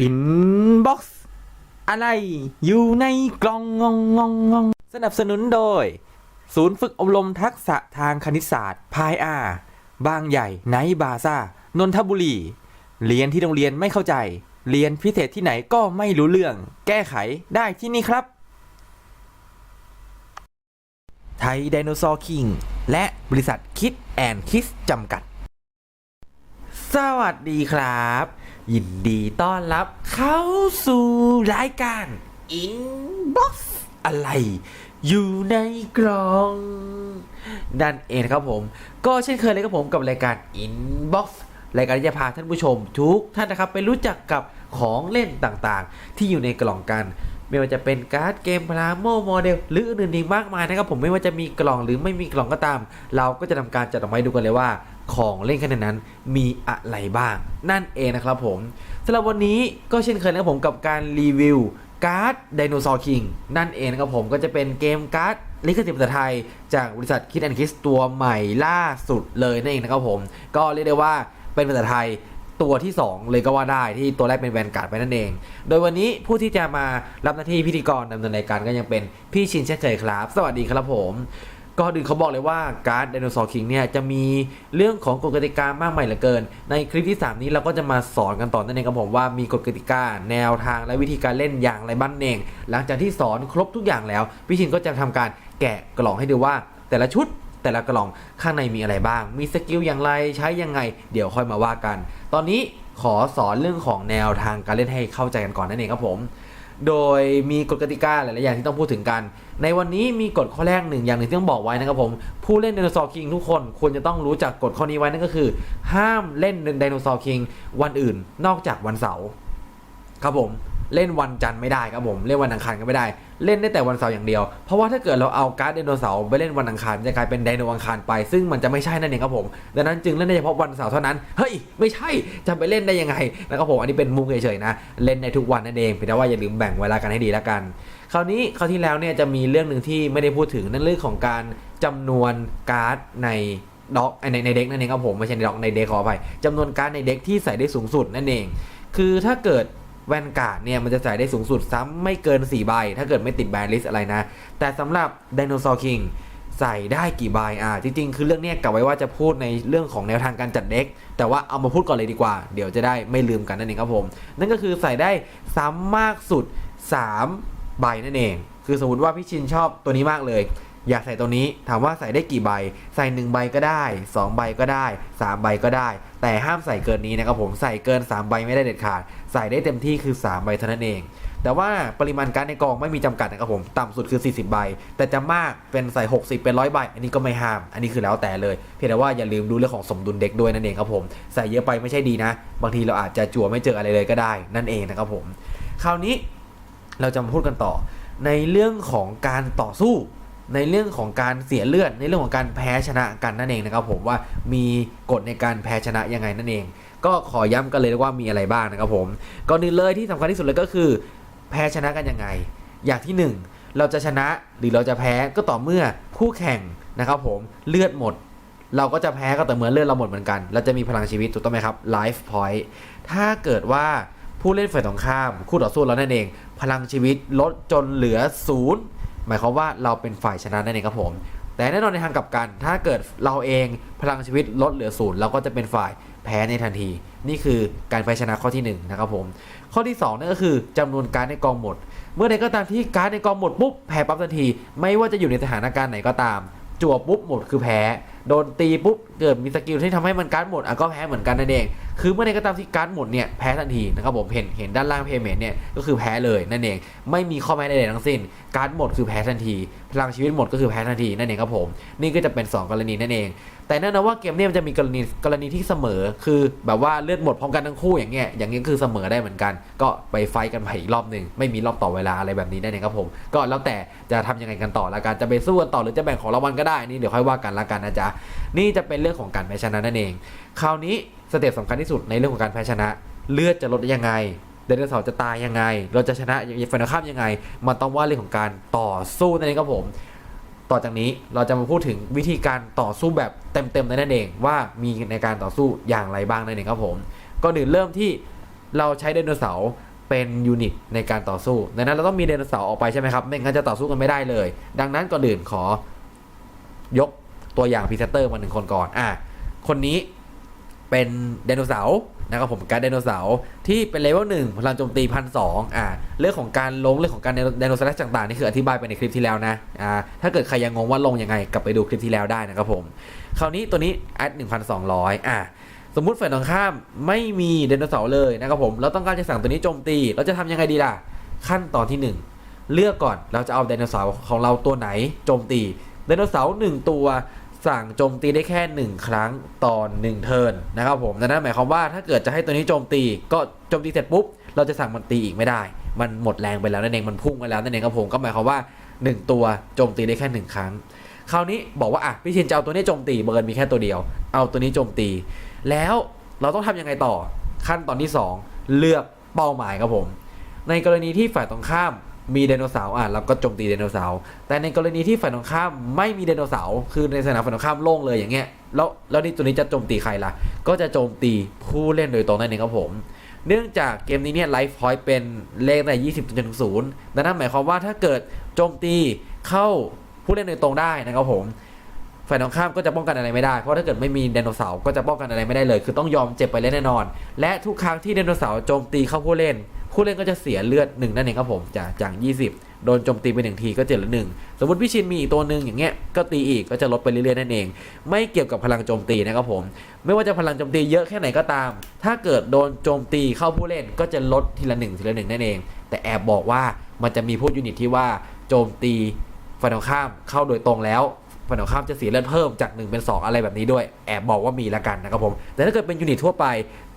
อินบ็อกซ์อะไรอยู่ในกล่องงองงองงองสนับสนุนโดย ศูนย์ฝึกอบรมทักษะทางคณิตศาสตร์พายอาบางใหญ่ไนบาซ่านนทบุรี เรียนที่โรงเรียนไม่เข้าใจ เรียนพิเศษที่ไหนก็ไม่รู้เรื่อง แก้ไขได้ที่นี่ครับ ไทยไดโนเสาร์คิง และบริษัทคิดแอนคิสจำกัด สวัสดีครับ ยินดีต้อนรับเข้าสู่รายการ Inbox อะไร อยู่ในกล่องนั่นเองครับผม ก็เช่นเคยเลยครับผมกับรายการ Inbox รายการที่จะพาท่านผู้ชมทุกท่านนะครับไปรู้จักกับของเล่นต่างๆ ที่อยู่ในกล่องกัน ไม่ว่าจะเป็นการ์ดเกมพลาโมโมเดลหรืออื่นๆอีกมากมายนะครับผมไม่ว่าจะมีกล่องหรือไม่มีกล่องก็ตาม เราก็จะทำการจัดออกมาให้ดูกันเลยว่า ของเล่นขนาดนั้นมีอะไรบ้าง นั่นเองนะครับผมสำหรับวันนี้ก็เช่นเคยนะครับผมกับการรีวิวการ์ดไดโนเสาร์คิงนั่นเองนะครับผมก็จะเป็นเกมการ์ดลิขสิทธิ์ภาษาไทย จากบริษัทคิดแอนคิสตัวใหม่ล่าสุดเลยนั่นเองนะครับผม ก็เรียกได้ว่าเป็นภาษาไทย ตัวที่ 2 เลยก็ว่าได้ที่ตัวแรกเป็นแวนการ์ดไปนั่นเอง โดยวันนี้ผู้ที่จะมารับหน้าที่พิธีกรดำเนินรายการก็ยังเป็นพี่ชินเช่นเคยครับ สวัสดีครับผมก็ดื่นเขาบอกเลยว่าการ์ดไดโนเสาร์คิงเนี่ยจะมีเรื่องของกฎกติกามากมายเหลือเกิน ในคลิปที่ 3 นี้เราก็จะมาสอนกันต่อนั่นเองครับผมว่ามีกฎกติกาแนวทางและวิธีการเล่นอย่างไรบ้างเอง หลังจากที่สอนครบทุกอย่างแล้วพี่ชินก็จะทำการแกะกล่องให้ดูว่าแต่ละชุด แต่ละกล่องข้างในมีอะไรบ้าง มีสกิลอย่างไรใช้ยังไง เดี๋ยวค่อยมาว่ากัน ตอนนี้ขอสอนเรื่องของแนวทางการเล่นให้เข้าใจกันก่อนนั่นเองครับผม โดยมีกฎกติกาหลายๆอย่างที่ต้องพูดถึงกัน ในวันนี้มีกฎข้อแรกหนึ่งอย่างหนึ่งที่ต้องบอกไว้นะครับผม ผู้เล่นไดโนเสาร์คิงทุกคนควรจะต้องรู้จักกฎข้อนี้ไว้นั่นก็คือ ห้ามเล่นไดโนเสาร์คิงวันอื่น นอกจากวันเสาร์ครับผม เล่นวันจันทร์ไม่ได้ครับผมเล่นวันอังคารก็ไม่ได้ เล่นได้แต่วันเสาร์อย่างเดียว เพราะว่าถ้าเกิดเราเอาการ์ดไดโนเสาร์ไปเล่นวันอังคารจะกลายเป็นไดโนอังคารไป ซึ่งมันจะไม่ใช่นั่นเองครับผมดังนั้นจึงเล่นได้เฉพาะวันเสาร์เท่านั้นเฮ้ยไม่ใช่จะไปเล่นได้ยังไงนะครับผมอันนี้เป็นมุกเฉยๆนะเล่นในทุกวันนั่นเองเพียงแต่ว่าอย่าลืมแบ่งเวลากันให้ดีแล้วกันคราวนี้คราวที่แล้วเนี่ยจะมีเรื่องหนึ่งที่ไม่ได้พูดถึงนั่นเรื่องของการจำนวนการ์ดในด็อกในในเด็กนั่นเองครับผมไม่ใช่ในด็อกในเด็กขอไปจำนวนการ์ดในเด็กที่ใส่ได้สูงสุดนั่นเอง คือถ้าเกิด แว่นกาดเนี่ยมันจะใส่ได้สูงสุดซ้ำไม่เกิน 4 ใบ ถ้าเกิดไม่ติดแบนลิสอะไรนะ แต่สำหรับไดโนเสาร์คิงใส่ได้กี่ใบอะจริง ๆ คือเรื่องนี้กะไว้ว่าจะพูดในเรื่องของแนวทางการจัดเด็ก แต่ว่าเอามาพูดก่อนเลยดีกว่า เดี๋ยวจะได้ไม่ลืมกันนั่นเองครับผม นั่นก็คือใส่ได้ซ้ำมากสุด 3 ใบนั่นเอง คือสมมติว่าพี่ชินชอบตัวนี้มากเลย อยากใส่ตัวนี้ถามว่าใส่ได้กี่ใบ ใส่ 1 ใบก็ได้ 2 ใบก็ได้ 3 ใบก็ได้ แต่ห้ามใส่เกินนี้นะครับผมใส่เกิน 3 ใบไม่ได้เด็ดขาด ใส่ได้เต็มที่คือ 3 ใบเท่านั้นเอง แต่ว่าปริมาณการในกองไม่มีจำกัดนะครับผมต่ำสุดคือ 40 ใบ แต่จะมากเป็นใส่ 60 เป็นร้อยใบ อันนี้ก็ไม่ห้าม อันนี้คือแล้วแต่เลย เพียงแต่ว่าอย่าลืมดูเรื่องของสมดุลเด็กด้วยนั่นเองครับผมใส่เยอะไปไม่ใช่ดีนะ บางทีเราอาจจะจั่วไม่เจออะไรเลยก็ได้ นั่นเองนะครับผมคราวนี้เราจะมาพูดกันต่อในเรื่องของการต่อสู้ ในเรื่องของการเสียเลือดในเรื่องของการแพ้ชนะกันนั่นเองนะครับผมว่ามีกฎในการแพ้ชนะยังไงนั่นเอง ก็ขอย้ำกันเลยว่ามีอะไรบ้างนะครับผมก่อนอื่นเลยที่สำคัญที่สุดเลยก็คือ แพ้ชนะกันยังไง อย่างที่หนึ่งเราจะชนะหรือเราจะแพ้ก็ต่อเมื่อคู่แข่งนะครับผมเลือดหมด เราก็จะแพ้ก็ต่อเมื่อเลือดเราหมดเหมือนกันเราจะมีพลังชีวิตถูกต้องไหมครับ life point ถ้าเกิดว่าผู้เล่นฝ่ายตรงข้าม คู่ต่อสู้เรานั่นเอง พลังชีวิตลดจนเหลือศูนย์ หมายความว่าเราเป็นฝ่ายชนะนั่นเองครับผม แต่แน่นอนในทางกลับกัน ถ้าเกิดเราเองพลังชีวิตลดเหลือศูนย์เราก็จะเป็นฝ่ายแพ้ในทันที นี่คือการแพ้ชนะข้อที่หนึ่งนะครับผม ข้อที่2นั่นก็คือจำนวนการในกองหมด เมื่อใดก็ตามที่การในกองหมดปุ๊บแพ้ปั๊บทันที ไม่ว่าจะอยู่ในสถานการณ์ไหนก็ตาม จั่วปุ๊บหมดคือแพ้ โดนตีปุ๊บเกิดมีสกิลที่ทำให้มันการ์ดหมดอะก็แพ้เหมือนกันนั่นเอง คือเมื่อใดก็ตามที่การ์ดหมดเนี่ยแพ้ทันทีนะครับผมเห็นเห็นด้านล่างเพย์เมนต์เนี่ยก็คือแพ้เลยนั่นเอง ไม่มีข้อแม้ใดๆทั้งสิ้น การ์ดหมดคือแพ้ทันที พลังชีวิตหมดก็คือแพ้ทันทีนั่นเองครับผม นี่ก็จะเป็น 2 กรณีนั่นเอง แต่แน่นอนว่าเกมนี้มันจะมีกรณีกรณีที่เสมอ คือแบบว่าเลือดหมดพร้อมกันทั้งคู่อย่างเงี้ยอย่างนี้คือเสมอได้เหมือนกัน ก็ไปไฟกันใหม่อีกรอบหนึ่งไม่มีรอบต่อเวลาอะไรแบบนี้นั่นเองครับผม ก็แล้วแต่จะทำยังไงกันต่อละกันจะไปสู้กันต่อหรือจะแบ่งของรางวัลก็ได้นี่เดี๋ยวค่อยว่ากันละกันนะจ๊ะนี่จะเป็นเรื่องของการแพ้ชนะนั่นเอง คราวนี้สเต็ปสำคัญที่สุดในเรื่องของการแพ้ชนะ เลือดจะลดยังไงไดโนเสาร์จะตายยังไง เราจะชนะฝ่ายตรงข้ามยังไง มันต้องว่าเรื่องของการต่อสู้นั่นเองครับผม ต่อจากนี้เราจะมาพูดถึงวิธีการต่อสู้แบบเต็มๆนั่นเองว่ามีในการต่อสู้อย่างไรบ้างนั่นเองครับผมก็หนึ่นเริ่มที่เราใช้ไดโนเสาร์เป็นยูนิตในการต่อสู้ดังนั้นเราต้องมีไดโนเสาร์ออกไปใช่ไหมครับไม่งั้นจะต่อสู้กันไม่ได้เลย ดังนั้นก่อนอื่นขอยกตัวอย่างพรีเซนเตอร์มาหนึ่งคนก่อนอะคนนี้ เป็นไดโนเสาร์นะครับผมการไดโนเสาร์ที่เป็นเลเวลหนึ่งพลังโจมตีพันสองอ่าเรื่องของการลงเรื่องของการไดโนเสาร์ต่างๆนี่คืออธิบายไปในคลิปที่แล้วนะอ่าถ้าเกิดใครยังงงว่าลงยังไงกลับไปดูคลิปที่แล้วได้นะครับผมคราวนี้ตัวนี้แอด1,200อ่าสมมุติฝ่ายตรงข้ามไม่มีไดโนเสาร์เลยนะครับผมเราต้องการจะสั่งตัวนี้โจมตี เราจะทำยังไงดีล่ะ ขั้นตอนที่ 1 เลือกก่อนเราจะเอาไดโนเสาร์ของเราตัวไหนโจมตีไดโนเสาร์หนึ่งตัว สั่งโจมตีได้แค่ 1 ครั้งต่อ1เทิร์นนะครับผมดังนั้นหมายความว่าถ้าเกิดจะให้ตัวนี้โจมตี ก็โจมตีเสร็จปุ๊บ เราจะสั่งมันตีอีกไม่ได้ มันหมดแรงไปแล้วนั่นเองมันพุ่งไปแล้วนั่นเองครับผมก็หมายความว่า 1 ตัวโจมตีได้แค่ 1 ครั้ง คราวนี้บอกว่าอะพี่ชินจะเอาตัวนี้โจมตีเบิร์นมีแค่ตัวเดียว เอาตัวนี้โจมตี แล้วเราต้องทำยังไงต่อขั้นตอนที่ 2 เลือกเป้าหมายครับผม ในกรณีที่ฝ่ายตรงข้าม มีไดโนเสาร์อะเราก็โจมตีไดโนเสาร์แต่ในกรณีที่ฝ่ายตรงข้ามไม่มีไดโนเสาร์คือในสนามฝ่ายตรงข้ามโล่งเลยอย่างเงี้ยแล้วแล้วนี่ตัวนี้จะโจมตีใครล่ะ ก็จะโจมตีผู้เล่นโดยตรงนั่นเองครับผม เนื่องจากเกมนี้เนี่ยไลฟ์พอยต์เป็นเลขใน20จนถึงศูนย์ดังนั้นหมายความว่าถ้าเกิดโจมตีเข้าผู้เล่นโดยตรงได้นะครับผมฝ่ายตรงข้ามก็จะป้องกันอะไรไม่ได้ เพราะถ้าเกิดไม่มีไดโนเสาร์ก็จะป้องกันอะไรไม่ได้เลย คือต้องยอมเจ็บไปเล่นแน่นอน และทุกครั้งที่ไดโนเสาร์โจมตีเข้าผู้เล่น ผู้เล่นก็จะเสียเลือดหนึ่งนั่นเองครับผมจากจาก 20 โดนโจมตีไปหนึ่งทีก็เจ็บละหนึ่งสมมติพี่ชินมีอีกตัวหนึ่งอย่างเงี้ยก็ตีอีกก็จะลดไปเรื่อยๆนั่นเอง ไม่เกี่ยวกับพลังโจมตีนะครับผม ไม่ว่าจะพลังโจมตีเยอะแค่ไหนก็ตาม ถ้าเกิดโดนโจมตีเข้าผู้เล่นก็จะลดทีละหนึ่งทีละหนึ่งนั่นเอง แต่แอบบอกว่ามันจะมีพวกยูนิตที่ว่าโจมตีฝ่ายตรงข้ามเข้าโดยตรงแล้ว ฝ่ายตรงข้ามจะเสียเลือดเพิ่มจาก 1 เป็น 2 อะไรแบบนี้ด้วยแอบบอกว่ามีละกันนะครับผม แต่ถ้าเกิดเป็นยูนิตทั่วไป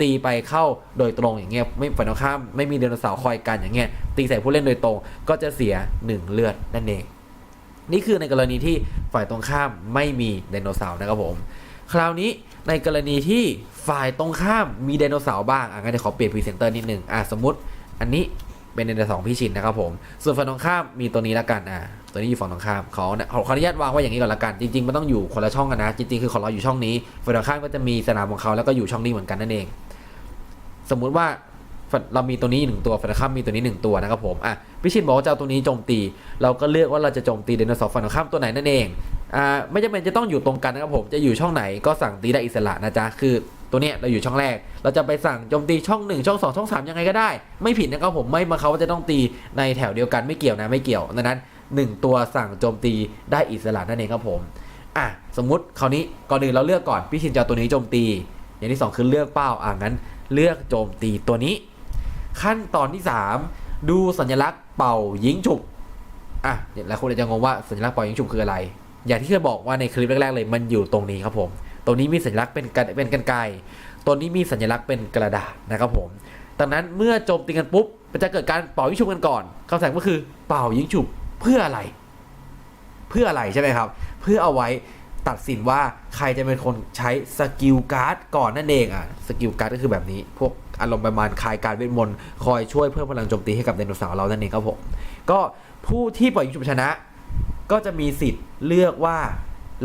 ตีไปเข้าโดยตรงอย่างเงี้ยไม่ฝ่ายตรงข้ามไม่มีไดโนเสาร์คอยกันอย่างเงี้ยตีใส่ผู้เล่นโดยตรง ก็จะเสีย 1 เลือดนั่นเอง นี่คือในกรณีที่ฝ่ายตรงข้ามไม่มีไดโนเสาร์นะครับผม คราวนี้ในกรณีที่ฝ่ายตรงข้ามมีไดโนเสาร์บ้างอะงั้นเดี๋ยวขอเปลี่ยนพรีเซนเตอร์นิดนึงอะสมมติอันนี้เป็นไดโนเสาร์ของพี่ชินนะครับผม ส่วนฝั่งตรงข้ามมีตัวนี้ละกันอะ ตัวนี้อยู่ฝั่งตรงข้ามขอขอขออนุญาตวางไว้อย่างนี้ก่อนละกัน จริงๆมันต้องอยู่คนละช่องกันนะ จริงๆคือของเราอยู่ช่องนี้ฝั่งตรงข้ามก็จะมีสนามของเขาแล้วก็อยู่ช่องนี้เหมือนกันนั่นเอง สมมุติว่าเรามีตัวนี้หนึ่งตัวฝั่งตรงข้ามมีตัวนี้หนึ่งตัวนะครับผมอะพี่ชินบอกว่าจะเอาตัวนี้โจมตี เราก็เลือกว่าเราจะโจมตีไดโนเสาร์ฝั่งตรงข้ามตัวไหนนั่นเองอ่าไม่จำเป็นจะต้องอยู่ตรงกันนะครับผมจะอยู่ช่องไหนก็สั่งตีได้อิสระนะจ๊ะคือตัวเนี้ยเราอยู่ช่องแรก เราจะไปสั่งโจมตีช่อง1ช่อง2ช่อง3ยังไงก็ได้ ไม่ผิดนะครับผมไม่มาเขาว่าจะต้องตีในแถวเดียวกันไม่เกี่ยวนะไม่เกี่ยวดังนั้น 1 ตัวสั่งโจมตีได้อิสระนั่นเองครับผมอะสมมุติคราวนี้ก่อนอื่นเราเลือกก่อนพี่ชินจะตัวนี้โจมตี อย่างที่สองคือเลือกเป้าอะงั้น เลือกโจมตีตัวนี้ ขั้นตอนที่ 3 ดูสัญลักษณ์เป่ายิงฉุบอะหลายคนอาจจะงงว่าสัญลักษณ์เป่ายิงฉุบคืออะไร อย่างที่เคยบอกว่าในคลิปแรกๆเลยมันอยู่ตรงนี้ครับผมตรงนี้มีสัญลักษณ์เป็นกันเป็นกันไกตัวนี้มีสัญลักษณ์เป็นกระดาษนะครับผมดังนั้นเมื่อโจมตีกันปุ๊บมันจะเกิดการเป่ายิงฉุบกันก่อนคำสั่งก็คือเป่ายิงฉุบ เพื่ออะไร เพื่ออะไรใช่ไหมครับ เพื่อเอาไว้ตัดสินว่าใครจะเป็นคนใช้สกิลการ์ดก่อนนั่นเองอะสกิลการ์ดก็คือแบบนี้ พวกอารมณ์ประมาณคลายการเวทมนต์คอยช่วยเพิ่มพลังโจมตีให้กับไดโนเสาร์เรานั่นเองครับผมก็ผู้ที่ปล่อยยิงฉุบชนะ ก็จะมีสิทธิ์เลือกว่า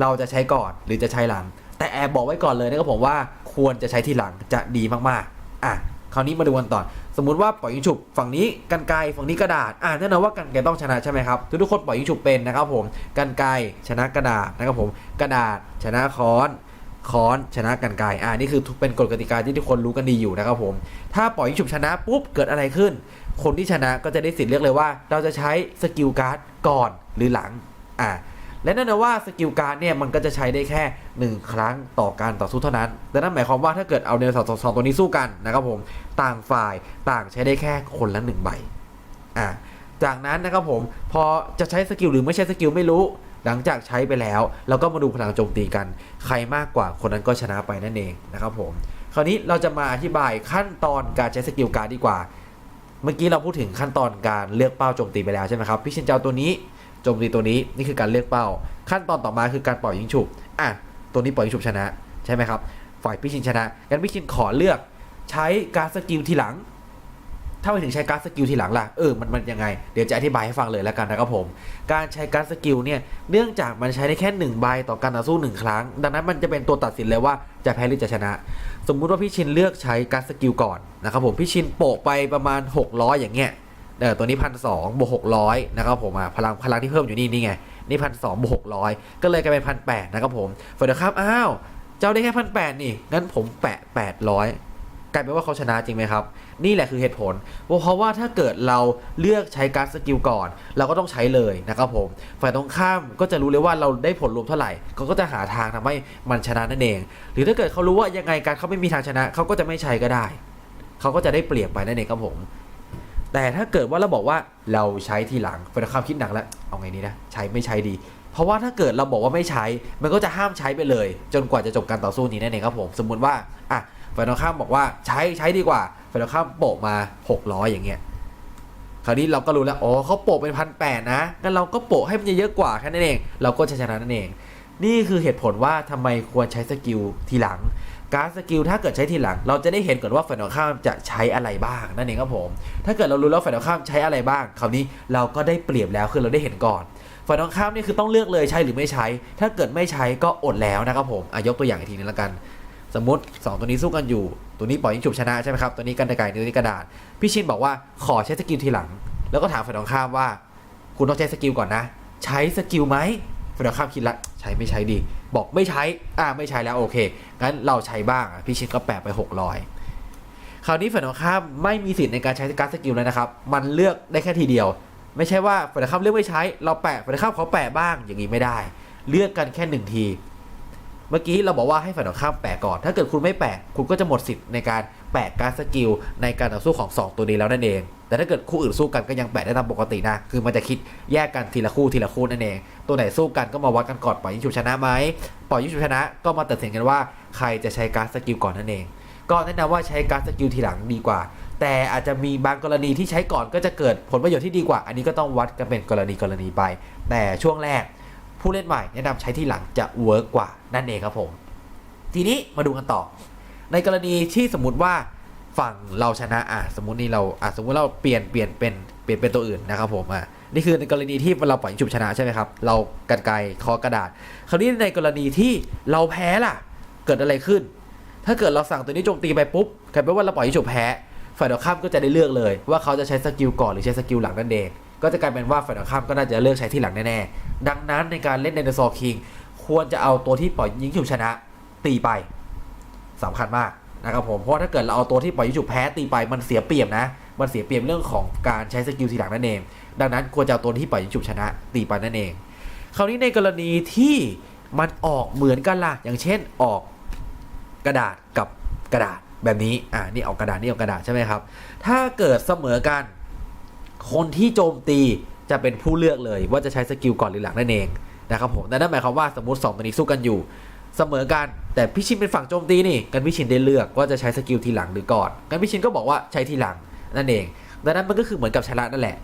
เราจะใช้ก่อนหรือจะใช้หลัง แต่แอบบอกไว้ก่อนเลยนะครับผมว่าควรจะใช้ที่หลังจะดีมากๆอะคราวนี้มาดูกันต่อ สมมุติว่าปล่อยยิงฉุบฝั่งนี้กันไกฝั่งนี้กระดาษอ่าแน่นอนว่ากันไกต้องชนะใช่ไหมครับทุกทุกคนปล่อยยิงฉุบเป็นนะครับผมกันไกชนะกระดาษนะครับผมกระดาษชนะค้อนค้อนชนะกันไกอ่านี่คือเป็นกฎกติกาที่ทุกคนรู้กันดีอยู่นะครับผม ถ้าปล่อยยิงฉุบชนะปุ๊บเกิดอะไรขึ้น คนที่ชนะก็จะได้สิทธิ์เลือกเลยว่า เราจะใช้สกิลการ์ดก่อนหรือหลังอ่า และนั่นนะว่าสกิลการ์ดเนี่ยมันก็จะใช้ได้แค่ 1 ครั้งต่อการต่อสู้เท่านั้นดังนั้นหมายความว่าถ้าเกิดเอาเดนเสาร์สองตัวนี้สู้กันนะครับผมต่างฝ่ายต่างใช้ได้แค่คนละหนึ่งใบอ่าจากนั้นนะครับผมพอจะใช้สกิลหรือไม่ใช้สกิลไม่รู้ หลังจากใช้ไปแล้ว เราก็มาดูพลังโจมตีกัน ใครมากกว่าคนนั้นก็ชนะไปนั่นเองนะครับผมคราวนี้เราจะมาอธิบายขั้นตอนการใช้สกิลการ์ดดีกว่า เมื่อกี้เราพูดถึงขั้นตอนการเลือกเป้าโจมตีไปแล้วใช่ไหมครับพี่ชินเจ้าตัวนี้ โจมตีตัวนี้นี่คือการเลือกเป้า ขั้นตอนต่อมาคือการปล่อยยิงฉุบอะตัวนี้ปล่อยยิงฉุบชนะใช่ไหมครับฝ่ายพี่ชินชนะงั้นพี่ชินขอเลือกใช้การสกิลทีหลัง ถ้าไปถึงใช้การสกิลทีหลังล่ะเออมันมันยังไง เดี๋ยวจะอธิบายให้ฟังเลยแล้วกันนะครับผม การใช้การสกิลเนี่ยเนื่องจากมันใช้ได้แค่หนึ่งใบต่อการต่อสู้หนึ่งครั้ง ดังนั้นมันจะเป็นตัวตัดสินเลยว่าจะแพ้หรือจะชนะ สมมุติว่าพี่ชินเลือกใช้การสกิลก่อนนะครับผมพี่ชินโปะไปประมาณ 600 อย่างเงี้ย เออตัวนี้พันสองบวกหกร้อยนะครับผมอะพลังพลังที่เพิ่มอยู่นี่นี่ไงนี่พันสองบวกหกร้อยก็เลยกลายเป็นพันแปดนะครับผมฝ่ายตรงข้ามอ้าวเจ้าได้แค่พันแปดนี่งั้นผมแปะแปดร้อยกลายเป็นว่าเขาชนะจริงไหมครับ นี่แหละคือเหตุผล เพราะว่าถ้าเกิดเราเลือกใช้การสกิลก่อน เราก็ต้องใช้เลยนะครับผม ฝ่ายตรงข้ามก็จะรู้เลยว่าเราได้ผลรวมเท่าไหร่เขาก็จะหาทางทำให้มันชนะนั่นเอง หรือถ้าเกิดเขารู้ว่ายังไงการเขาไม่มีทางชนะ เขาก็จะไม่ใช้ก็ได้ เขาก็จะได้เปรียบไปนั่นเองครับผม แต่ถ้าเกิดว่าเราบอกว่าเราใช้ทีหลังเป็นความคิดหนักแล้วเอาไงดีนะใช้ไม่ใช้ดี เพราะว่าถ้าเกิดเราบอกว่าไม่ใช้ มันก็จะห้ามใช้ไปเลย จนกว่าจะจบการต่อสู้นี้นั่นเองครับผมสมมุติว่าอะฝ่ายตรงข้ามบอกว่าใช้ใช้ดีกว่าฝ่ายตรงข้ามโปะมา 600 อย่างเงี้ยคราวนี้เราก็รู้แล้วอ๋อเขาโปะเป็นพันแปดนะงั้นเราก็โปะให้มันเยอะกว่าแค่นั้นเอง เราก็จะชนะนั่นเอง นี่คือเหตุผลว่าทำไมควรใช้สกิลทีหลัง การสกิลถ้าเกิดใช้ทีหลัง เราจะได้เห็นก่อนว่าฝ่ายตรงข้ามจะใช้อะไรบ้างนั่นเองครับผม ถ้าเกิดเรารู้แล้วฝ่ายตรงข้ามใช้อะไรบ้างคราวนี้เราก็ได้เปรียบแล้วคือเราได้เห็นก่อนฝ่ายตรงข้ามนี่คือต้องเลือกเลยใช้หรือไม่ใช้ ถ้าเกิดไม่ใช้ก็อดแล้วนะครับผมอะยกตัวอย่างอีกทีนึงแล้วกัน สมมติ 2 ตัวนี้สู้กันอยู่ ตัวนี้ปล่อยยิงฉุบชนะใช่ไหมครับตัวนี้กันตะไกลตัวนี้กระดาษพี่ชินบอกว่าขอใช้สกิลทีหลัง แล้วก็ถามฝ่ายตรงข้ามว่า คุณต้องใช้สกิลก่อนนะ ใช้สกิลไหม ฝ่ายตรงข้ามคิดละใช้ไม่ใช้ดี บอกไม่ใช้อ่าไม่ใช้แล้วโอเคงั้นเราใช้บ้างอะพี่ชินก็แปะไป 600 คราวนี้ฝ่ายตรงข้ามไม่มีสิทธิ์ในการใช้การสกิลแล้วนะครับ มันเลือกได้แค่ทีเดียว ไม่ใช่ว่าฝ่ายตรงข้ามเลือกไม่ใช้ เราแปะฝ่ายตรงข้ามเขาแปะบ้างอย่างนี้ไม่ได้ เลือกกันแค่หนึ่งที เมื่อกี้เราบอกว่าให้ฝ่ายตรงข้ามแปะก่อน ถ้าเกิดคุณไม่แปะคุณก็จะหมดสิทธิ์ในการแปะการสกิลในการต่อสู้ของ 2 ตัวนี้แล้วนั่นเอง แต่ถ้าเกิดคู่อื่นสู้กันก็ยังแปะได้ตามปกตินะ คือมันจะคิดแยกกันทีละคู่ทีละคู่นั่นเอง ตัวไหนสู้กันก็มาวัดกันก่อนปล่อยยิงฉุบชนะไหมปล่อยยิงฉุบชนะก็มาตัดสินกันว่าใครจะใช้การสกิลก่อนนั่นเอง ก็แนะนำว่าใช้การสกิลทีหลังดีกว่า แต่อาจจะมีบางกรณีที่ใช้ก่อนก็จะเกิดผลประโยชน์ที่ดีกว่า อันนี้ก็ต้องวัดกันเป็นกรณีกรณีไป แต่ช่วงแรก ผู้เล่นใหม่แนะนำใช้ที่หลังจะเวิร์กกว่านั่นเองครับผม ทีนี้มาดูกันต่อ ในกรณีที่สมมติว่าฝั่งเราชนะอะสมมตินี่เราอะสมมติเราเปลี่ยนเปลี่ยนเป็นเปลี่ยนเป็นตัวอื่นนะครับผมอะนี่คือในกรณีที่เราปล่อยฉุบชนะใช่ไหมครับ เรากันไกลคอกระดาษ คราวนี้ในกรณีที่เราแพ้ล่ะ เกิดอะไรขึ้น ถ้าเกิดเราสั่งตัวนี้โจมตีไปปุ๊บกลายเป็นว่าเราปล่อยฉุบแพ้ ฝ่ายตรงข้ามก็จะได้เลือกเลย ว่าเขาจะใช้สกิลก่อนหรือใช้สกิลหลังนั่นเอง ก็จะกลายเป็นว่าฝ่ายตรงข้ามก็น่าจะเลือกใช้ที่หลังแน่ๆ ดังนั้นในการเล่นในเดซอคิงควรจะเอาตัวที่ปล่อยยิงฉุบชนะ ตีไปสำคัญมากนะครับผมเพราะถ้าเกิดเราเอาตัวที่ปล่อยยิงฉุบแพ้ตีไปมันเสียเปรียบนะ มันเสียเปรียบเรื่องของการใช้สกิลทีหลังนั่นเอง ดังนั้นควรจะเอาตัวที่ปล่อยยิงฉุบชนะ ตีไปนั่นเอง คราวนี้ในกรณีที่มันออกเหมือนกันล่ะ อย่างเช่นออกกระดาษกับกระดาษแบบนี้ อ่า นี่ออกกระดาษ นี่ออกกระดาษใช่ไหมครับ ถ้าเกิดเสมอกัน คนที่โจมตีจะเป็นผู้เลือกเลย ว่าจะใช้สกิลก่อนหรือหลังนั่นเองนะครับผมแต่นั่นหมายความว่าสมมติ 2 ตัวนี้สู้กันอยู่ เสมอกันแต่พี่ชินเป็นฝั่งโจมตีนี่กันพี่ชินได้เลือกว่าจะใช้สกิลทีหลังหรือก่อนกันพี่ชินก็บอกว่าใช้ทีหลังนั่นเองดังนั้นมันก็คือเหมือนกับชนะนั่นแหละ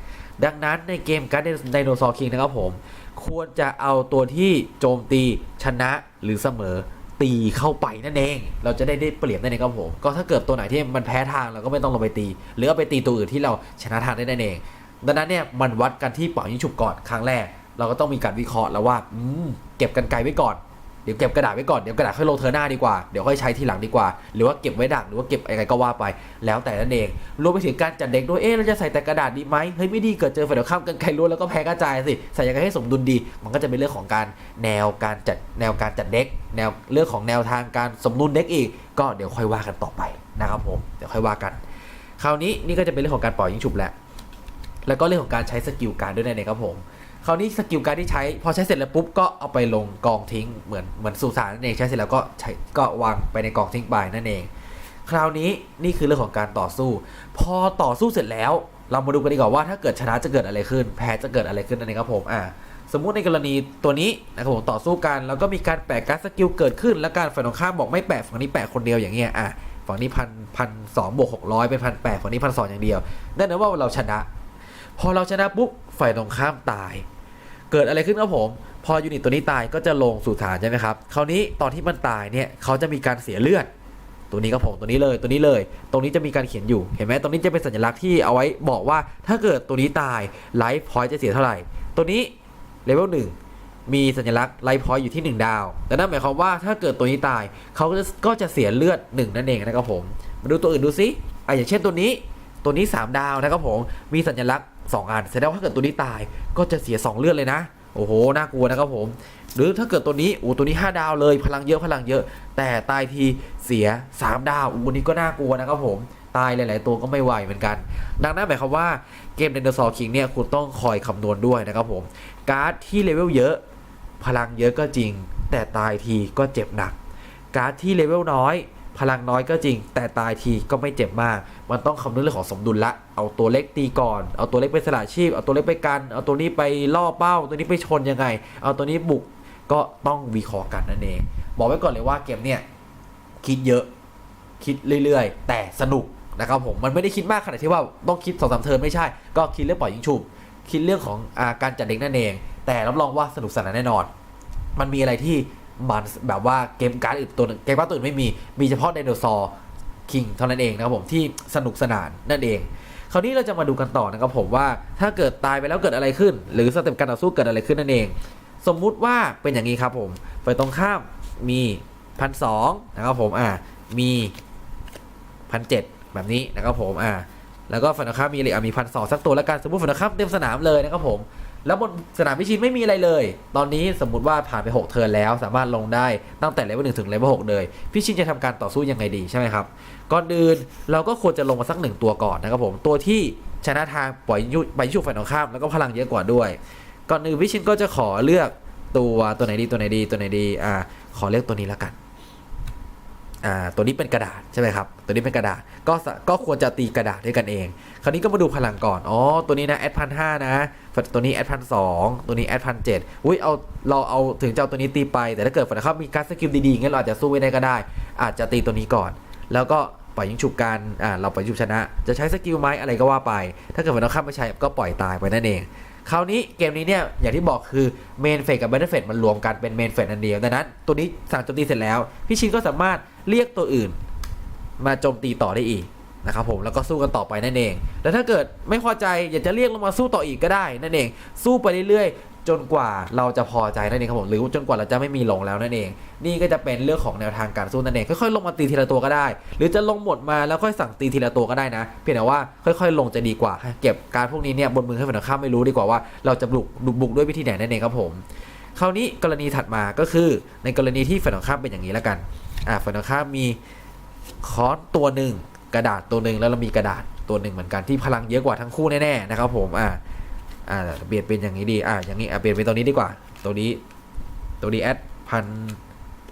ดังนั้นในเกมการ์ดไดโนเสาร์คิงนะครับผม ควรจะเอาตัวที่โจมตีชนะหรือเสมอ ตีเข้าไปนั่นเอง เราจะได้ได้เปรียบนั่นเองครับผม ก็ถ้าเกิดตัวไหนที่มันแพ้ทางเราก็ไม่ต้องลงไปตี หรือเอาไปตีตัวอื่นที่เราชนะทางได้นั่นเอง ดังนั้นเนี่ยมันวัดกันที่เป่ายิงฉุบก่อนครั้งแรก เราก็ต้องมีการวิเคราะห์แล้วว่าอืเก็บกันไกลไว้ก่อน เดี๋ยวเก็บกระดาษไว้ก่อน เดี๋ยวกระดาษค่อยลงเทอร์หน้าดีกว่า เดี๋ยวค่อยใช้ทีหลังดีกว่า หรือว่าเก็บไว้ดัก หรือว่าเก็บอะไรก็ว่าไป แล้วแต่นั่นเอง รวมไปถึงการจัดเด็กด้วย เอ๊ะเราจะใส่แต่กระดาษดีไหมเฮ้ยไม่ดีเกิดเจอฝ่ายตรงข้ามกันไกลล้วนแล้วก็แพ้กระจายสิ ใส่ยังไงให้สมดุลดี มันก็จะเป็นเรื่องของการแนวการจัดแนวการจัดเด็ก แนวเรื่องของแนวทางการสมดุลเด็กอีก ก็เดี๋ยวค่อยว่ากันต่อไปนะครับผม เดี๋ยวค่อยว่ากัน คราวนี้นี่ก็จะเป็นเรื่องของการปล่อยยิงฉุบแหละ แล้วก็เรื่องของการใช้สกิลการด้วยนั่นเองครับผม คราวนี้สกิลการที่ใช้ พอใช้เสร็จแล้วปุ๊บก็เอาไปลงกองทิ้งเหมือนเหมือนสุสานนั่นเองใช้เสร็จแล้วก็ใช้ก็วางไปในกองทิ้งไปนั่นเอง คราวนี้นี่คือเรื่องของการต่อสู้ พอต่อสู้เสร็จแล้ว เรามาดูกันดีกว่าว่าถ้าเกิดชนะจะเกิดอะไรขึ้น แพ้จะเกิดอะไรขึ้นนั่นเองครับผมอ่าสมมุติในกรณีตัวนี้นะครับผมต่อสู้กันแล้วก็มีการแปะการสกิลเกิดขึ้น แล้วการฝ่ายตรงข้ามบอกไม่แปะฝั่งนี้แปะคนเดียวอย่างเงี้ยอะฝั่งนี้พันพันสองบวกหกร้อยเป็นพันแปดฝั่งนี้พันสองอย่างเดียวนั่นนะว่าเราชนะ พอเราชนะปุ๊บฝ่ายตรงข้ามตาย เกิดอะไรขึ้นครับผม พอยูนิตตัวนี้ตายก็จะลงสู่ฐานใช่ไหมครับ คราวนี้ตอนที่มันตายเนี่ยเขาจะมีการเสียเลือด ตัวนี้ครับผมตัวนี้เลยตัวนี้เลย ตรงนี้จะมีการเขียนอยู่เห็นไหมตรงนี้จะเป็นสัญลักษณ์ที่เอาไว้บอกว่าถ้าเกิดตัวนี้ตายไลฟ์พอยต์จะเสียเท่าไหร่ ตัวนี้เลเวลหนึ่งมีสัญลักษณ์ไลฟ์พอยต์อยู่ที่ 1 ดาว แต่นั่นหมายความว่าถ้าเกิดตัวนี้ตายเขาก็จะก็จะเสียเลือด 1 นั่นเองนะครับผม มาดูตัวอื่นดูซิอะอย่างเช่นตัวนี้ ตัวนี้ 3 ดาวนะครับผม มีสัญลักษณ์ 2อันแสดงว่าถ้าเกิดตัวนี้ตายก็จะเสีย 2 เลือดเลยนะ โอ้โห น่ากลัวนะครับผม หรือถ้าเกิดตัวนี้โอ้ตัวนี้ 5 ดาวเลย พลังเยอะพลังเยอะ แต่ตายทีเสีย 3 ดาวอู้นี้ก็น่ากลัวนะครับผมตายหลาย ๆ ตัวก็ไม่ไหวเหมือนกัน ดังนั้นหมายความว่าเกม Dinosaur King เนี่ยคุณต้องคอยคำนวณด้วยนะครับผม การ์ดที่เลเวลเยอะพลังเยอะก็จริง แต่ตายทีก็เจ็บหนัก การ์ดที่เลเวลน้อย พลังน้อยก็จริง แต่ตายทีก็ไม่เจ็บมาก มันต้องคำนึงเรื่องของสมดุลละ เอาตัวเล็กตีก่อน เอาตัวเล็กไปสละชีพ เอาตัวเล็กไปกัน เอาตัวนี้ไปล่อเป้า ตัวนี้ไปชนยังไง เอาตัวนี้บุก ก็ต้องวิเคราะห์กันนั่นเอง บอกไว้ก่อนเลยว่าเกมเนี่ยคิดเยอะ คิดเรื่อยๆ แต่สนุกนะครับผม มันไม่ได้คิดมากขนาดที่ว่าต้องคิดสองสามเทิร์นไม่ใช่ ก็คิดเรื่องปล่อยยิงฉุบคิดเรื่องของอาการจัดเด็กนั่นเอง แต่รับรองว่าสนุกสนานแน่นอน มันมีอะไรที่ มันแบบว่าเกมการ์ดอื่นตัวหนึ่งเกมการ์ดตัวอื่นไม่มี มีเฉพาะไดโนเสาร์คิงเท่านั้นเองนะครับผมที่สนุกสนานนั่นเอง คราวนี้เราจะมาดูกันต่อนะครับผมว่าถ้าเกิดตายไปแล้วเกิดอะไรขึ้น หรือสเต็ปการต่อสู้เกิดอะไรขึ้นนั่นเอง สมมุติว่าเป็นอย่างนี้ครับผมฝ่ายตรงข้ามมีพันสองนะครับผมอ่ามีพันเจ็ดแบบนี้นะครับผมอ่าแล้วก็ฝ่ายตรงข้ามมีอะไรอะมีพันสองสักตัวแล้วกันสมมติฝ่ายตรงข้ามเต็มสนามเลยนะครับผม แล้วบนสนามพิชิตไม่มีอะไรเลย ตอนนี้สมมติว่าผ่านไป 6 เทิร์นแล้ว สามารถลงได้ตั้งแต่เลเวลหนึ่งถึงเลเวลหกเลยพิชิตจะทำการต่อสู้ยังไงดีใช่ไหมครับ ก่อนอื่นเราก็ควรจะลงมาสักหนึ่งตัวก่อนนะครับผมตัวที่ชนะทางปล่อยยุใบยุฝ่ายตรงข้ามแล้วก็พลังเยอะกว่าด้วย ก่อนอื่นพิชิตก็จะขอเลือกตัวตัวไหนดีตัวไหนดีตัวไหนดีอ่าขอเลือกตัวนี้แล้วกันอ่าตัวนี้เป็นกระดาษใช่ไหมครับ ตัวนี้เป็นกระดาษก็สะก็ควรจะตีกระดาษด้วยกันเอง คราวนี้ก็มาดูพลังก่อน อ๋อ ตัวนี้นะแอดพันห้านะ ตัวนี้แอดพันสองตัวนี้แอดพันเจ็ดอุ้ยเอาเราเอาถึงจะเอาตัวนี้ตีไป แต่ถ้าเกิดฝันเขามีการสกิลดีๆงั้นเราอาจจะสู้ไม่ได้ก็ได้ อาจจะตีตัวนี้ก่อน แล้วก็ปล่อยยิงฉุบกันอ่าเราปล่อยยิงฉุบชนะ จะใช้สกิลไหมอะไรก็ว่าไป ถ้าเกิดฝันเขาไม่ใช้ก็ปล่อยตายไปนั่นเองคราวนี้เกมนี้เนี่ยอย่างที่บอกคือเมนเฟสกับเบนเฟสมันรวมกันเป็นเมนเฟสอันเดียวดังนั้น ตัวนี้สั่งโจมตีเสร็จแล้ว พี่ชินก็สามารถเรียกตัวอื่น มาโจมตีต่อได้อีก นะครับผมแล้วก็สู้กันต่อไปนั่นเอง แล้วถ้าเกิดไม่พอใจอยากจะเรียกลงมาสู้ต่ออีกก็ได้นั่นเอง สู้ไปเรื่อยๆ จนกว่าเราจะพอใจนั่นเองครับผมหรือจนกว่าเราจะไม่มีลงแล้วนั่นเอง นี่ก็จะเป็นเรื่องของแนวทางการสู้นั่นเองค่อยๆลงมาตีทีละตัวก็ได้ หรือจะลงหมดมาแล้วค่อยสั่งตีทีละตัวก็ได้นะ เพียงแต่ว่าค่อยๆ ลงจะดีกว่า เก็บการพวกนี้เนี่ยบนมือให้ฝ่ายตรงข้ามไม่รู้ดีกว่าว่าเราจะบุกบุกด้วยวิธีไหนนั่นเองครับผมคราวนี้กรณีถัดมาก็คือในกรณีที่ฝ่ายตรงข้ามเป็นอย่างนี้แล้วกันอ่าฝ่ายตรงข้ามมีค้อนตัวหนึ่ง กระดาษตัวหนึ่งแล้วเรามีกระดาษตัวหนึ่งเหมือนกันที่พลังเยอะกว่าทั้งคู่แน่ๆนะครับ ผมอ่าอ่าเปลี่ยนเป็นอย่างนี้ดีอ่าอย่างนี้อ่าเปลี่ยนเป็นตัวนี้ดีกว่า ตัวนี้ ตัวนี้แอดพัน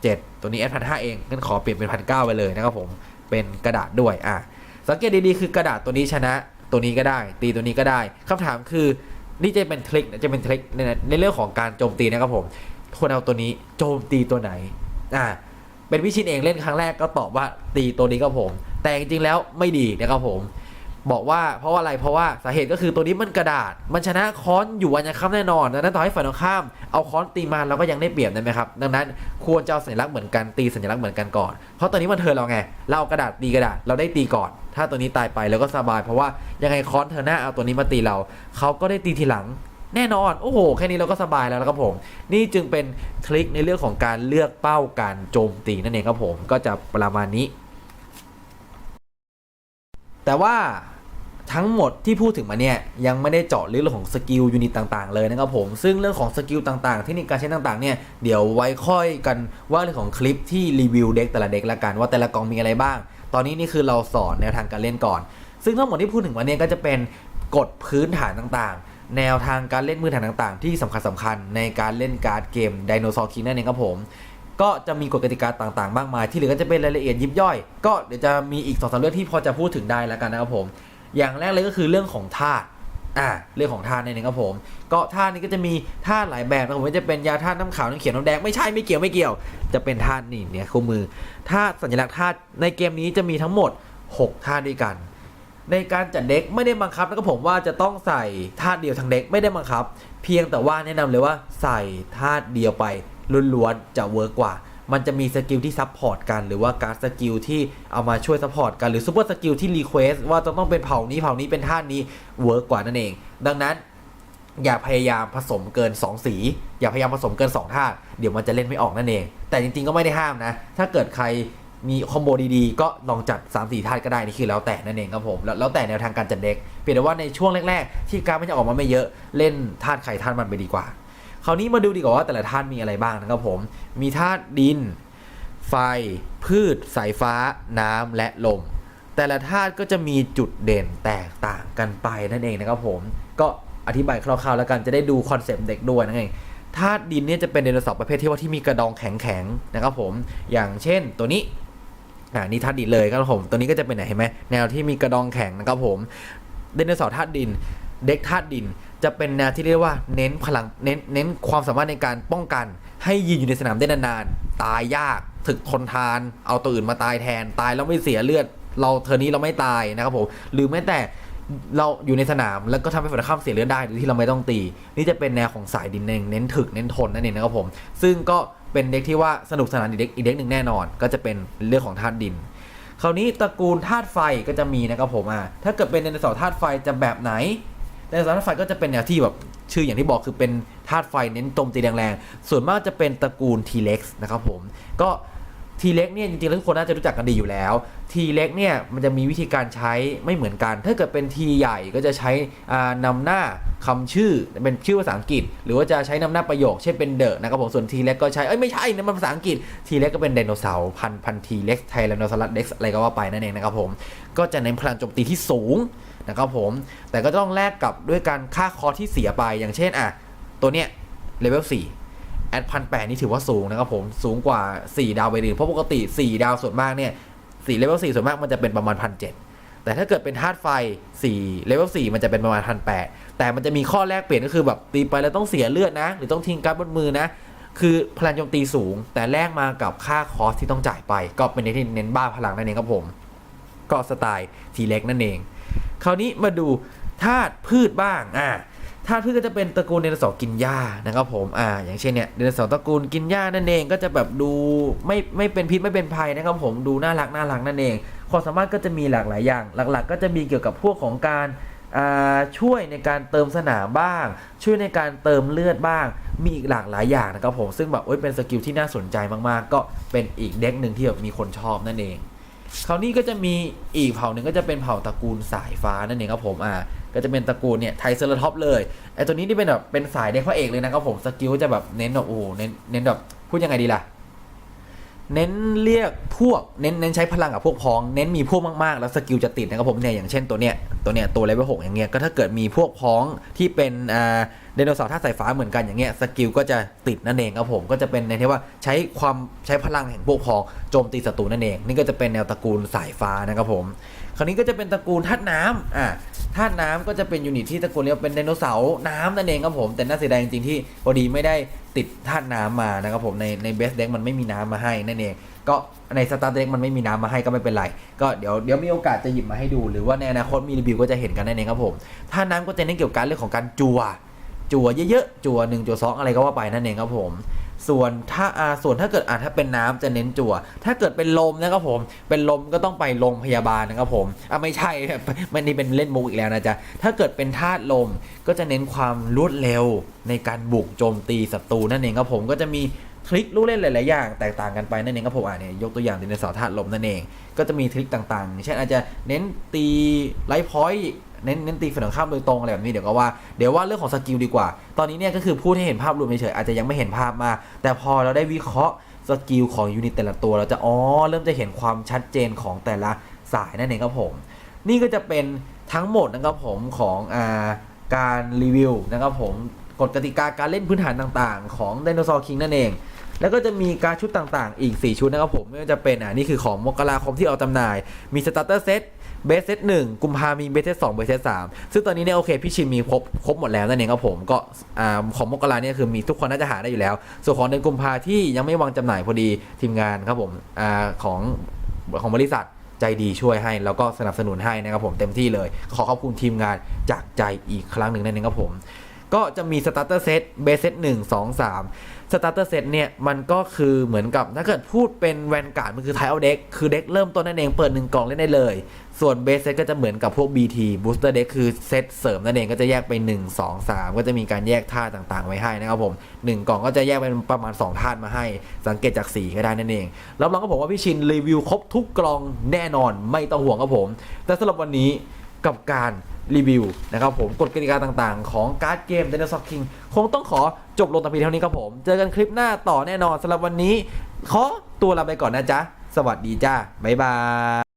เจ็ดตัวนี้แอดพันห้าเองงั้นขอเปลี่ยนเป็นพันเก้าไปเลยนะครับผมเป็นกระดาษด้วยอ่าสังเกตดีๆคือกระดาษตัวนี้ชนะ ตัวนี้ก็ได้ ตีตัวนี้ก็ได้คำถามคือนี่จะเป็นทริคจะเป็นทริคในในเรื่องของการโจมตีนะครับผมควรเอาตัวนี้โจมตีตัวไหนอ่าเป็นวิชินเองเล่นครั้งแรกก็ตอบว่าตีตัวนี้ครับผม แต่จริงๆแล้วไม่ดีนะครับผม บอกว่าเพราะว่าอะไรเพราะว่าสาเหตุก็คือตัวนี้มันกระดาษ มันชนะค้อนอยู่วันยังค่ำแน่นอนดังนั้นต่อให้ฝ่ายตรงข้ามเอาค้อนตีมาเราก็ยังได้เปรียบได้ไหมครับดังนั้นควรจะเอาสัญลักษณ์เหมือนกันตีสัญลักษณ์เหมือนกันก่อนเพราะตัวนี้มันเทิร์นเราไงเราเอากระดาษตีกระดาษเราได้ตีก่อน ถ้าตัวนี้ตายไปเราก็สบาย เพราะว่ายังไงค้อนเทิร์นหน้าเอาตัวนี้มาตีเราเขาก็ได้ตีทีหลังแน่นอน โอ้โห แค่นี้เราก็สบายแล้วครับผม นี่จึงเป็นทริคในเรื่องของการเลือกเป้าการโจมตีนั่นเองครับผม ก็จะประมาณนี้ แต่ว่าทั้งหมดที่พูดถึงมาเนี่ยยังไม่ได้เจาะลึกเรื่องของสกิลยูนิตต่างๆเลยนะครับผมซึ่งเรื่องของสกิลต่างๆ เทคนิคการใช้ต่างๆเนี่ยเดี๋ยวไว้ค่อยกันว่าเรื่องของคลิปที่รีวิวเด็กแต่ละเด็กละกันว่าแต่ละกองมีอะไรบ้าง ตอนนี้นี่คือเราสอนแนวทางการเล่นก่อน ซึ่งทั้งหมดที่พูดถึงมาเนี่ยก็จะเป็นกฎพื้นฐานต่างๆ แนวทางการเล่นมือฐานต่างๆ ที่สำคัญสำคัญในการเล่นการ์ดเกม Dinosaur King นั่นเองครับผม ก็จะมีกฎกติกาต่างๆ มากมาย ที่เหลือก็จะเป็นรายละเอียดยิบย่อย ก็เดี๋ยวจะมีอีกสองสามเรื่องที่พอจะพูดถึงได้แล้วกันนะครับผม อย่างแรกเลยก็คือเรื่องของธาตุอ่าเรื่องของธาตุนั่นเองครับผม ก็ธาตุนี้ก็จะมีธาตุหลายแบบนะครับผมจะเป็นยาธาตุน้ำขาวน้ำเขียวน้ำแดงไม่ใช่ไม่เกี่ยวไม่เกี่ยว จะเป็นธาตุนี่เนี่ยคู่มือธาตุสัญลักษณ์ธาตุในเกมนี้จะมีทั้งหมด 6ธาตุด้วยกัน ในการจัดเด็กไม่ได้บังคับนะครับผมว่าจะต้องใส่ธาตุเดียวทั้งเด็กไม่ได้บังคับ เพียงแต่ว่าแนะนำเลยว่าใส่ธาตุเดียวไป ล้วนๆจะเวิร์กกว่า มันจะมีสกิลที่ซับพอร์ตกัน หรือว่าการสกิลที่เอามาช่วยซัพพอร์ตกันหรือซูเปอร์สกิลที่รีเควสว่าจะต้องเป็นเผ่านี้เผ่านี้เป็นท่านี้เวิร์กกว่านั่นเอง ดังนั้นอย่าพยายามผสมเกิน 2 สี อย่าพยายามผสมเกิน2ท่าตุเดี๋ยวมันจะเล่นไม่ออกนั่นเอง แต่จริง ๆ ก็ไม่ได้ห้ามนะ ถ้าเกิดใครมีคอมโบดีๆ ก็ลองจัด 3 4ธาตุก็ได้นี่คือแล้วแต่นั่นเองครับผม แล้วแต่แนวทางการจัดเด็ก เพียงแต่ว่าในช่วงแรก ๆ ที่การดมันจะออกมาไม่เยอะ เล่นธาตุไข่ธาตุมันไปดีกว่า คราวนี้มาดูดีกว่าว่าแต่ละธาตุมีอะไรบ้างนะครับผม มีธาตุดิน ไฟ พืช สายฟ้า น้ำและลม แต่ละธาตุก็จะมีจุดเด่นแตกต่างกันไปนั่นเองนะครับผม ก็อธิบายคร่าวๆแล้วกันจะได้ดูคอนเซปต์เด็กด้วยนั่นเองธาตุดินเนี่ยจะเป็นไดโนเสาร์ประเภทที่ว่าที่มีกระดองแข็งๆนะครับผม อย่างเช่นตัวนี้อ่านี่ธาตุดินเลยครับผม ตัวนี้ก็จะเป็นไหนเห็นไหมแนวที่มีกระดองแข็งนะครับผมไดโนเสาร์ธาตุดิน เด็กธาตุดิน จะเป็นแนวที่เรียกว่าเน้นพลังเน้นเน้นความสามารถในการป้องกัน ให้ยืนอยู่ในสนามได้นานๆ ตายยากถึกทนทาน เอาตัวอื่นมาตายแทน ตายแล้วไม่เสียเลือด เราเทอร์นี้เราไม่ตายนะครับผมหรือแม้แต่เราอยู่ในสนามแล้วก็ทำให้ฝ่ายตรงข้ามเสียเลือดได้โดยที่เราไม่ต้องตี นี่จะเป็นแนวของสายดินเองเน้นถึกเน้นทนนั่นเองนะครับผม ซึ่งก็เป็นเด็กที่ว่าสนุกสนานอีกเด็กอีกเด็กหนึ่งแน่นอน ก็จะเป็นเรื่องของธาตุดิน คราวนี้ตระกูลธาตุไฟก็จะมีนะครับผมอะถ้าเกิดเป็นไดโนเสาร์ธาตุไฟจะแบบไหน ไดโนสารธาตุไฟก็จะเป็นแนวที่แบบชื่ออย่างที่บอกคือเป็นธาตุไฟเน้นโจมตีแรงๆ ส่วนมากจะเป็นตระกูล T-Rex นะครับผม ก็ทีเล็กเนี่ยจริงๆแล้วทุกคนน่าจะรู้จักกันดีอยู่แล้ว ทีเล็กเนี่ยมันจะมีวิธีการใช้ไม่เหมือนกัน ถ้าเกิดเป็นทีใหญ่ก็จะใช้อ่านำหน้าคำชื่อเป็นชื่อภาษาอังกฤษ หรือว่าจะใช้นำหน้าประโยค เช่นเป็นเดอะนะครับผมส่วนทีเล็กก็ใช้เอ้ยไม่ใช่นั่นมันภาษาอังกฤษทีเล็กก็เป็นไดโนเสาร์พันพันทีเล็กไทแรนโนซอรัสเด็กอะไรก็ว่าไปนั่นเองนะครับผมก็จะเน้นพลังโจมตีที่สูง นะครับผม แต่ก็ต้องแลกกับด้วยการค่าคอสที่เสียไป อย่างเช่นอะ ตัวเนี้ยเลเวล4แอดพันแปดนี่ถือว่าสูงนะครับผม สูงกว่า 4 ดาวไปดีเพราะปกติ 4 ดาวส่วนมากเนี่ย4เลเวล4ส่วนมากมันจะเป็นประมาณพันเแต่ถ้าเกิดเป็นธาตุไฟ4เลเวล4มันจะเป็นประมาณพันแแต่มันจะมีข้อแรกเปลี่ยนก็คือแบบตีไปแล้วต้องเสียเลือดนะ หรือต้องทิ้งการ์ดบนมือนะ คือพลังโจมตีสูง แต่แลกมากับค่าคอสที่ต้องจ่ายไป ก็เป็นในที่เน้นบ้าพลังนั่นเองครับผม ก็สไตล์ทีเล็กนั่นเอง คราวนี้มาดูธาตุพืชบ้างอ่าธาตุพืชก็จะเป็นตระกูลไดโนเสาร์กินหญ้านะครับผมอ่าอย่างเช่นเนี่ยไดโนเสาร์ตระกูลกินหญ้านั่นเองก็จะแบบดูไม่ไม่เป็นพิษไม่เป็นภัยนะครับผมดูน่ารักน่ารักนั่นเองความสามารถก็จะมีหลากหลายอย่าง หลักๆ ก็จะมีเกี่ยวกับพวกของการอ่าช่วยในการเติมสนามบ้าง ช่วยในการเติมเลือดบ้าง มีอีกหลากหลายอย่างนะครับผมซึ่งแบบเป็นสกิลที่น่าสนใจมากๆ ก็เป็นอีกเด็กหนึ่งที่แบบมีคนชอบนั่นเอง คราวนี้ก็จะมีอีกเผ่าหนึ่งก็จะเป็นเผ่าตระกูลสายฟ้านั่นเองครับผมอ่าก็จะเป็นตระกูลเนี่ยไทเซอร์ท็อปเลยไอตัวนี้นี่เป็นแบบเป็นสายเด็กพระเอกเลยนะครับผมสกิลจะแบบเน้นแบบโอ้เน้นเน้นแบบพูดยังไงดีล่ะ เน้นเรียกพวกเน้นเน้นใช้พลังกับพวกพ้องเน้นมีพวกมากๆ แล้วสกิลจะติดนะครับผมเนี่ยอย่างเช่นตัวเนี้ยตัวเนี้ยตัวเลเวลหกอย่างเงี้ยก็ถ้าเกิดมีพวกพ้องที่เป็นอ่าไดโนเสาร์ท่าตุสายฟ้าเหมือนกันอย่างเงี้ยสกิลก็จะติดนั่นเองครับผมก็จะเป็นในที่ว่าใช้ความใช้พลังแห่งพวกพ้องโจมตีศัตรูนั่นเอง นี่ก็จะเป็นแนวตระกูลสายฟ้านะครับผม คราวนี้ก็จะเป็นตระกูลธาตุน้ำอ่าธาตุน้ำก็จะเป็นยูนิตที่ตระกูลเรียกเป็นไดโนเสาร์น้ำนั่นเองครับผมแต่น่าเสียดายจริงๆที่พอดีไม่ได้ ติดธาตุน้ำมานะครับผมในในเบสเด็กมันไม่มีน้ำมาให้นั่นเองก็ในสตาร์เด็กมันไม่มีน้ำมาให้ก็ไม่เป็นไร ก็เดี๋ยวเดี๋ยวมีโอกาสจะหยิบมาให้ดู หรือว่าในอนาคตมีรีวิวก็จะเห็นกันนั่นเองครับผมธาตุน้ำก็จะเน้นเกี่ยวกับเรื่องของการจัวจัวเยอะๆจัวหนึ่งจัวสองอะไรก็ว่าไปนั่นเองครับผม ส่วนถ้าอาส่วนถ้าเกิดอ่าถ้าเป็นน้ำจะเน้นจั่ว ถ้าเกิดเป็นลมนะครับผม เป็นลมก็ต้องไปโรงพยาบาลนะครับผมอะไม่ใช่มันนี่เป็นเล่นมุกอีกแล้วนะจ๊ะ ถ้าเกิดเป็นธาตุลมก็จะเน้นความรวดเร็วในการบุกโจมตีศัตรูนั่นเองครับผมก็จะมีทริคลูกเล่นหลาย ๆ อย่างแตกต่างกันไปนั่นเองครับผมอะเนี่ยยกตัวอย่างในเสาธาตุลมนั่นเอง ก็จะมีทริคต่าง ๆ เช่นอาจจะเน้นตีไลท์พอยต์ เน้นเน้นตีฝ่ายตรงข้ามโดยตรงอะไรแบบนี้เดี๋ยวก็ว่าเดี๋ยวว่าเรื่องของสกิลดีกว่า ตอนนี้เนี่ยก็คือพูดให้เห็นภาพรวมเฉยๆอาจจะยังไม่เห็นภาพมากแต่พอเราได้วิเคราะห์สกิลของยูนิตแต่ละตัวเราจะอ๋อเริ่มจะเห็นความชัดเจนของแต่ละสายนั่นเองครับผม นี่ก็จะเป็นทั้งหมดนะครับผมของอ่าการรีวิวนะครับผมกฎกติกาการเล่นพื้นฐานต่างๆ ของ Dinosaur King นั่นเอง แล้วก็จะมีการชุดต่างๆ อีก 4 ชุดนะครับผมไม่ว่าจะเป็นอ่านี่คือของมกราคมที่เอาจำหน่าย มีสตาร์เตอร์เซต เบสเซตหนึ่งกุมภามีเบสเซตสองเบสเซตสามซึ่งตอนนี้เนี่ยโอเคพี่ชินมีครบครบหมดแล้วนั่นเองครับผมก็อ่าของมกราเนี่ยคือมีทุกคนน่าจะหาได้อยู่แล้ว ส่วนของเดือนกุมภาที่ยังไม่วางจำหน่ายพอดีทีมงานครับผมอ่าของของบริษัทใจดีช่วยให้ แล้วก็สนับสนุนให้นะครับผมเต็มที่เลย ขอขอบคุณทีมงานจากใจอีกครั้งหนึ่งนั่นเองครับผม ก็จะมีสตาร์เตอร์เซตเบสเซตหนึ่งสองสามสตาร์เตอร์เซตเนี่ย มันก็คือเหมือนกับถ้าเกิดพูดเป็นแวนการ์ดมันคือไทเอาเด็กคือเด็กเริ่มต้นนั่นเองเปิดหนึ่งกล่องเล่นได้เลย ส่วนเบสเซตก็จะเหมือนกับพวก BT Booster Deck คือเซตเสริมนั่นเองก็จะแยกเป็น1 2 3 ก็จะมีการแยกท่าต่างๆ ไว้ให้นะครับผม 1 กล่องก็จะแยกเป็นประมาณ 2 ท่ามาให้ สังเกตจากสีก็ได้นั่นเองรับรองกับผมว่าพี่ชินรีวิวครบทุกกล่องแน่นอนไม่ต้องห่วงครับผม แต่สำหรับวันนี้กับการ รีวิวนะครับผมกฎกติกาต่างๆ ของการ์ดเกม Dinosaur King คงต้องขอจบลงแต่เพียงเท่านี้ครับผม เจอกันคลิปหน้าต่อแน่นอนสำหรับวันนี้ ขอตัวลาไปก่อนนะจ๊ะ สวัสดีจ้าบ๊ายบาย